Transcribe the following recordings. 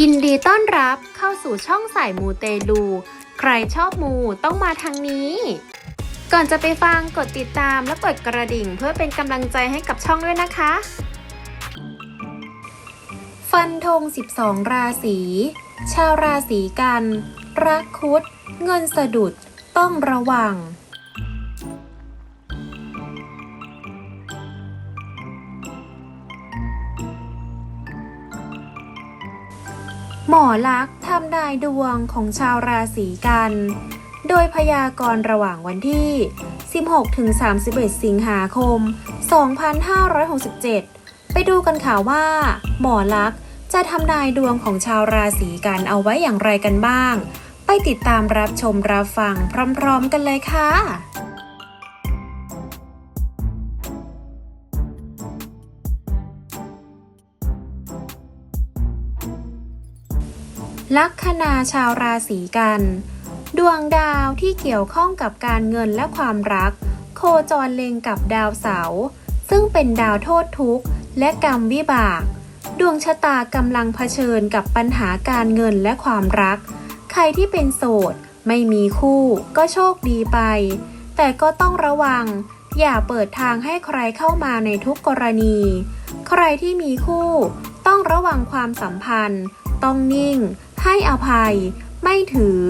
ยินดีต้อนรับเข้าสู่ช่องสายมูเตลู ใครชอบมูต้องมาทางนี้ ก่อนจะไปฟังกดติดตามและกดกระดิ่งเพื่อเป็นกำลังใจให้กับช่องด้วยนะคะ ฟันธง 12 ราศี ชาวราศีกัน รักคุด เงินสะดุด ต้องระวัง หมอลักษ์ทำนายดวงของชาวราศีกัน โดยพยากรณ์ระหว่างวันที่ 16-31 สิงหาคม 2567 ไปดูกันค่ะว่า หมอลักษ์จะทำนายดวงของชาวราศีกันเอาไว้อย่างไรกันบ้าง ไปติดตามรับชมรับฟังพร้อม ๆ กันเลยค่ะ ลัคนาชาวราศีกัน ดวงดาวที่เกี่ยวข้องกับการเงินและความรัก โคจรเล็งกับดาวเสาร์ซึ่งเป็นดาวโทษทุกข์ และกรรมวิบาก ดวงชะตากำลังเผชิญกับปัญหาการเงินและความรัก ใครที่เป็นโสด ไม่มีคู่ก็โชคดีไป แต่ก็ต้องระวัง อย่าเปิดทางให้ใครเข้ามาในทุกกรณี ใครที่มีคู่ ต้องระวังความสัมพันธ์ ต้องนิ่ง ให้อภัย ไม่ถือ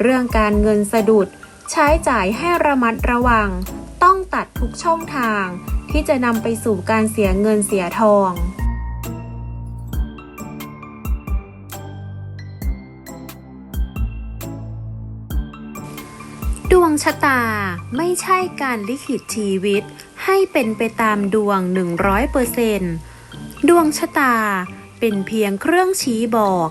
เรื่องการเงินสะดุด ใช้จ่ายให้ระมัดระวัง ต้องตัดทุกช่องทาง ที่จะนำไปสู่การเสียเงินเสียทองดวงชะตาไม่ใช่การลิขิตชีวิต ให้เป็นไปตามดวง 100%ดวงชะตาเป็นเพียงเครื่องชี้บอก